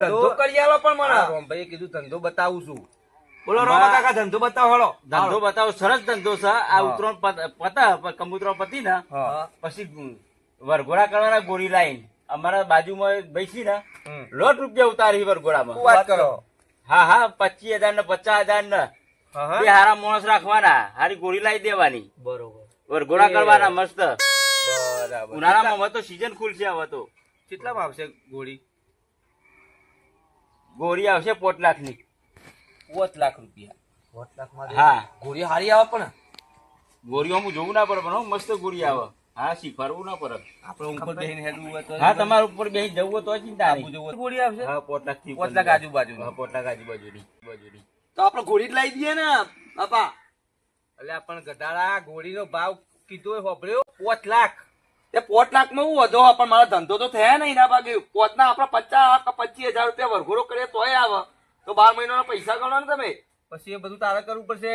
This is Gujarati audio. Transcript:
ધંધો કરી આલો પણ મને. આ કીધું ધંધો બતાવું છું. બોલો રોમા કાકા ધંધો બતાવો હળો ધંધો બતાવો સરસ ધંધો છે. આ ઉતરણ પતા કબૂતરો પતિ ને પછી વરઘોડા કરવાના ગોળી લાઈન. અમારા બાજુમાં બેસી ને લોટ રૂપિયા ઉતારી વરઘોડામાં. વાત કરો? હા હા પચીસ હજાર ને પચાસ હજાર ને. બે હારા માણસ રાખવાના. હારી ગોળી લાવી દેવાની. બરોબર. વરઘોડા કરવાના મસ્ત. બરાબર. ઉનાળામાં તો સીઝન ખુલશે હવે તો. કેટલામાં આવશે ગોળી? ગોળી આવશે પોત લાખની પાંચ લાખ રૂપિયા હા. ગોળી હારી આવે પણ. ગોળીઓ હું જોવું ના પડે પણ મસ્ત ગોળી આવે. હા શીખવાડવું ના પડે. આપણે ઉપર બેહીને હેડવું હોય તો હા તમારા ઉપર બેહી જવું હોય તો ચિંતા નહીં. ગોળી આવશે? હા પોત લાખથી પોત લાખ આજુબાજુ હા પોત લાખ આજુબાજુની. બાજુની તો આપણે ગોળી જ લાવી દઈએ ને બાપા. એટલે પણ ગધાડા ગોળીનો ભાવ કીધો હોય હોભળ્યો? પોત લાખ તે પોટ લાખમાં હું વધો પણ મારો ધંધો તો થયા નહીં ના ભાગે. પોત ના આપડે પચાસ કે પચીસ હજાર રૂપિયા વરઘોડો કરીએ તોય આવે. તો બાર મહિનાના પૈસા ગણો ને તમે. પછી એ બધું તારે કરવું પડશે.